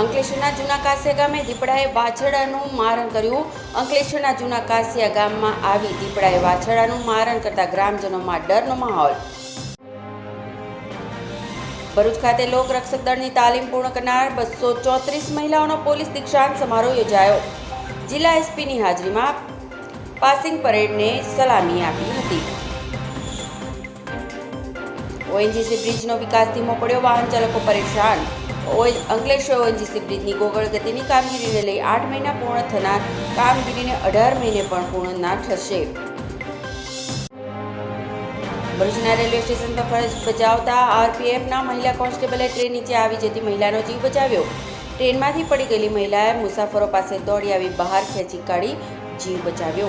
અંકલેશ્વરના જૂના કાસિયા ગામે દીપડાએ વાછરડાનું મારણ કર્યું. અંકલેશ્વરના જૂના કાસિયા ગામમાં આવી દીપડાએ વાછરડાનું મારણ કરતા ગ્રામજનોમાં ડરનો માહોલ. ભરૂચ ખાતે લોકરક્ષક દળની તાલીમ પૂર્ણ કરનાર બસો ચોત્રીસ મહિલાઓનો પોલીસ દીક્ષાંત સમારોહ યોજાયો. જિલ્લા એસપીની હાજરીમાં પાસિંગ પરેડને સલામી આપી હતી. ઓએનજીસી બ્રિજનો વિકાસ ધીમો પડ્યો, વાહન ચાલકો પરેશાન ઓએ- અંકલેશ્વર ઓએનજીસી બ્રિજની ગોગળ ગતિની કામગીરીને લઈ આઠ મહિના પૂર્ણ થનાર કામગીરીને અઢાર મહિને પણ પૂર્ણ ના થશે. ભરૂચના રેલવે સ્ટેશન પર ફરજ બજાવતા આરપીએફના મહિલા કોન્સ્ટેબલે ટ્રેન નીચે આવી જતી મહિલાનો જીવ બચાવ્યો. ટ્રેનમાંથી પડી ગયેલી મહિલાએ મુસાફરો પાસે દોડી આવી બહાર ખેંચી કાઢી જીવ બચાવ્યો.